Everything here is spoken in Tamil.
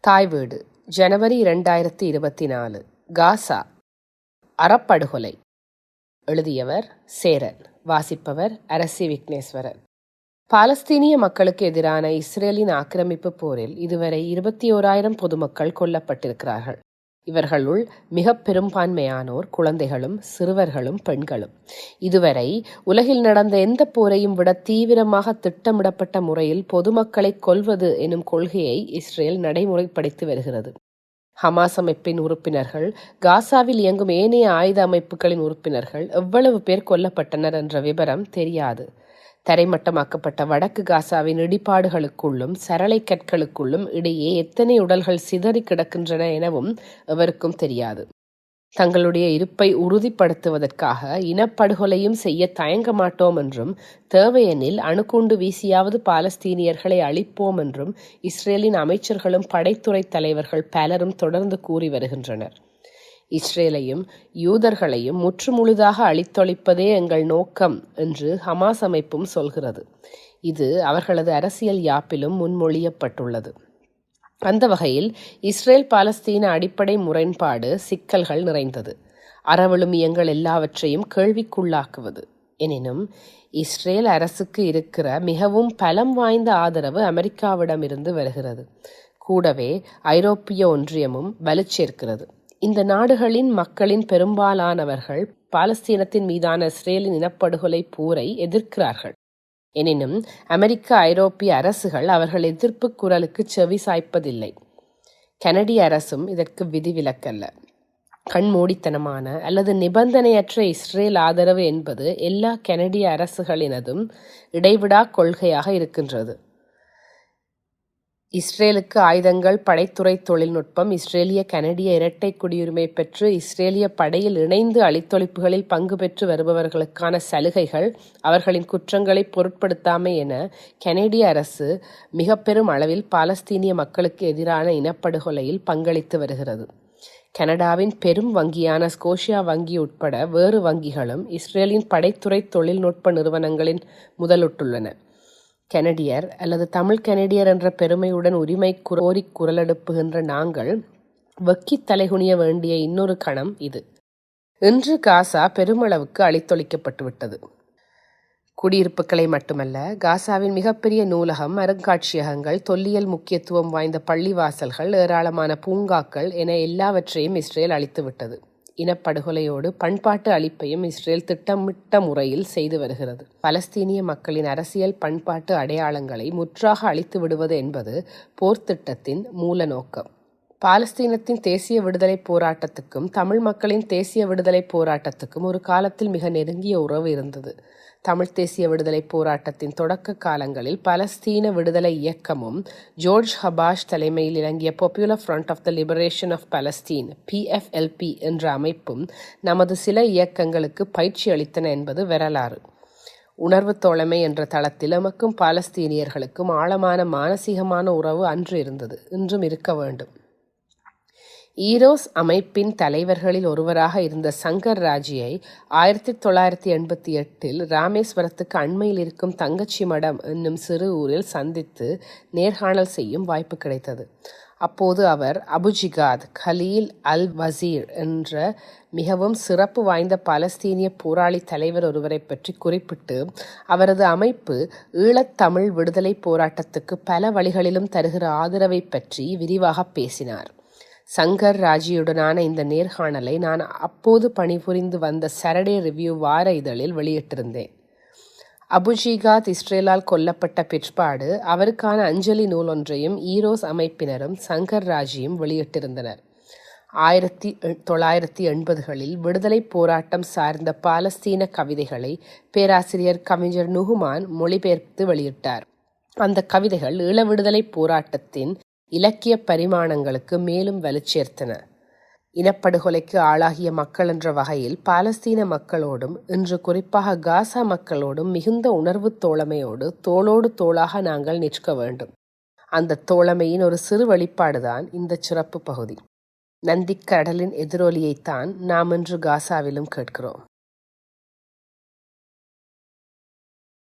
தாய் வீடு ஜனவரி இரண்டாயிரத்தி இருபத்தி நாலு காசா. அறப்படுகொலை. எழுதியவர் சேரன் வாசிப்பவர் அரசி விக்னேஸ்வரன். பாலஸ்தீனிய மக்களுக்கு எதிரான இஸ்ரேலின் ஆக்கிரமிப்பு போரில் இதுவரை இருபத்தி ஓராயிரம் பொதுமக்கள் கொல்லப்பட்டிருக்கிறார்கள். இவர்களுள் மிக பெரும்பான்மையானோர் குழந்தைகளும் சிறுவர்களும் பெண்களும். இதுவரை உலகில் நடந்த எந்த போரையும் விட தீவிரமாக திட்டமிடப்பட்ட முறையில் பொதுமக்களை கொல்வது எனும் கொள்கையை இஸ்ரேல் நடைமுறைப்படுத்தி வருகிறது. ஹமாஸ் அமைப்பின் உறுப்பினர்கள் காசாவில் இயங்கும் ஏனைய ஆயுத அமைப்புகளின் உறுப்பினர்கள் எவ்வளவு பேர் கொல்லப்பட்டனர் என்ற விவரம் தெரியாது. தரைமட்டமாக்கப்பட்ட வடக்கு காசாவின் இடிபாடுகளுக்குள்ளும் சரளை கற்களுக்குள்ளும் இடையே எத்தனை உடல்கள் சிதறி கிடக்கின்றன எனவும் எவருக்கும் தெரியாது. தங்களுடைய இருப்பை உறுதிப்படுத்துவதற்காக இனப்படுகொலையும் செய்ய தயங்க மாட்டோம் என்றும் தேவையெனில் அணுகுண்டு வீசியாவது பாலஸ்தீனியர்களை அழிப்போம் என்றும் இஸ்ரேலின் அமைச்சர்களும் படைத்துறை தலைவர்கள் பலரும் தொடர்ந்து கூறி வருகின்றனர். இஸ்ரேலையும் யூதர்களையும் முற்றுமுழுதாக அழித்தொழிப்பதே எங்கள் நோக்கம் என்று ஹமாஸ் அமைப்பும் சொல்கிறது. இது அவர்களது அரசியல் யாப்பிலும் முன்மொழியப்பட்டுள்ளது. அந்த வகையில் இஸ்ரேல் பாலஸ்தீன அடிப்படை முரண்பாடு சிக்கல்கள் நிறைந்தது. அறவிழுமியங்கள் எல்லாவற்றையும் கேள்விக்குள்ளாக்குவது. எனினும் இஸ்ரேல் அரசுக்கு இருக்கிற மிகவும் பலம் வாய்ந்த ஆதரவு அமெரிக்காவிடமிருந்து வருகிறது. கூடவே ஐரோப்பிய ஒன்றியமும் வலுச்சேர்க்கிறது. இந்த நாடுகளின் மக்களின் பெரும்பாலானவர்கள் பாலஸ்தீனத்தின் மீதான இஸ்ரேலின் இனப்படுகொலை போரை எதிர்க்கிறார்கள். எனினும் அமெரிக்க ஐரோப்பிய அரசுகள் அவர்கள் எதிர்ப்பு குரலுக்கு செவி சாய்ப்பதில்லை. கனடிய அரசும் இதற்கு விதிவிலக்கல்ல. கண்மூடித்தனமான அல்லது நிபந்தனையற்ற இஸ்ரேல் ஆதரவு என்பது எல்லா கனடிய அரசுகளினதும் இடைவிடா கொள்கையாக இருக்கின்றது. இஸ்ரேலுக்கு ஆயுதங்கள் படைத்துறை தொழில்நுட்பம் இஸ்ரேலிய கனடிய இரட்டை குடியுரிமை பெற்று இஸ்ரேலிய படையில் இணைந்து அழித்தொழிப்புகளில் பங்கு பெற்று வருபவர்களுக்கான சலுகைகள் அவர்களின் குற்றங்களை பொருட்படுத்தாமை என கனடிய அரசு மிக பெரும் அளவில் பாலஸ்தீனிய மக்களுக்கு எதிரான இனப்படுகொலையில் பங்களித்து வருகிறது. கனடாவின் பெரும் வங்கியான ஸ்கோஷியா வங்கி உட்பட வேறு வங்கிகளும் இஸ்ரேலின் படைத்துறை தொழில்நுட்ப நிறுவனங்களின் முதலிட்டுள்ளன. கெனடியர் அல்லது தமிழ் கெனடியர் என்ற பெருமையுடன் உரிமை கோரி குரலெடுப்புகின்ற நாங்கள் வக்கி தலைகுனிய வேண்டிய இன்னொரு கணம் இது. இன்று காசா பெருமளவுக்கு அழித்தொழிக்கப்பட்டுவிட்டது. குடியிருப்புகளை மட்டுமல்ல காசாவின் மிகப்பெரிய நூலகம் அருங்காட்சியகங்கள் தொல்லியல் முக்கியத்துவம் வாய்ந்த பள்ளிவாசல்கள் ஏராளமான பூங்காக்கள் என எல்லாவற்றையும் இஸ்ரேல் அழித்துவிட்டது. இனப்படுகொலையோடு பண்பாட்டு அழிப்பையும் இஸ்ரேல் திட்டமிட்ட முறையில் செய்து வருகிறது. பலஸ்தீனிய மக்களின் அரசியல் பண்பாட்டு அடையாளங்களை முற்றாக அழித்து விடுவது என்பது போர்த்திட்டத்தின் மூல நோக்கம். பாலஸ்தீனத்தின் தேசிய விடுதலை போராட்டத்துக்கும் தமிழ் மக்களின் தேசிய விடுதலை போராட்டத்துக்கும் ஒரு காலத்தில் மிக நெருங்கிய உறவு இருந்தது. தமிழ் தேசிய விடுதலை போராட்டத்தின் தொடக்க காலங்களில் பலஸ்தீன விடுதலை இயக்கமும் ஜோர்ஜ் ஹபாஷ் தலைமையில் இறங்கிய popular front of the liberation of Palestine PFLP என்ற அமைப்பும் நமது சில இயக்கங்களுக்கு பயிற்சி அளித்தன என்பது வரலாறு. உணர்வு தோழமை என்ற தளத்தில் நமக்கும் பாலஸ்தீனியர்களுக்கும் ஆழமான மானசீகமான உறவு அன்று இருந்தது. இன்றும் இருக்க வேண்டும். ஈரோஸ் அமைப்பின் தலைவர்களில் ஒருவராக இருந்த சங்கர் ராஜியை ஆயிரத்தி தொள்ளாயிரத்தி எண்பத்தி எட்டில் ராமேஸ்வரத்துக்கு அண்மையில் இருக்கும் தங்கச்சி மடம் என்னும் சிறு ஊரில் சந்தித்து நேர்காணல் செய்யும் வாய்ப்பு கிடைத்தது. அப்போது அவர் அபுஜிகாத் கலீல் அல் வசீர் என்ற மிகவும் சிறப்பு வாய்ந்த பாலஸ்தீனிய போராளி தலைவர் ஒருவரை பற்றி குறிப்பிட்டு அவரது அமைப்பு ஈழத்தமிழ் விடுதலை போராட்டத்துக்கு பல வழிகளிலும் தருகிற ஆதரவை பற்றி விரிவாக பேசினார். சங்கர் ராஜியுடனான இந்த நேர்காணலை நான் அப்போது பணிபுரிந்து வந்த சரடே ரிவ்யூ வார இதழில் வெளியிட்டிருந்தேன். அபுஜிகாத் இஸ்ரேலால் கொல்லப்பட்ட பிற்பாடு அவருக்கான அஞ்சலி நூல் ஒன்றையும் ஈரோஸ் அமைப்பினரும் சங்கர் ராஜியும் வெளியிட்டிருந்தனர். ஆயிரத்தி தொள்ளாயிரத்தி எண்பதுகளில் விடுதலை போராட்டம் சார்ந்த பாலஸ்தீன கவிதைகளை பேராசிரியர் கவிஞர் நுகுமான் மொழிபெயர்த்து வெளியிட்டார். அந்த கவிதைகள் ஈழ விடுதலை போராட்டத்தின் இலக்கிய பரிமாணங்களுக்கு மேலும் வலுச்சேர்த்தன. இனப்படுகொலைக்கு ஆளாகிய மக்கள் என்ற வகையில் பாலஸ்தீன மக்களோடும் இன்று குறிப்பாக காசா மக்களோடும் மிகுந்த உணர்வு தோழமையோடு தோளோடு தோளாக நாங்கள் நிற்க வேண்டும். அந்த தோழமையின் ஒரு சிறு வெளிப்பாடுதான் இந்த சிறப்பு பகுதி. நந்திக்கடலின் எதிரொலியைத்தான் நாம் இன்று காசாவிலும் கேட்கிறோம்.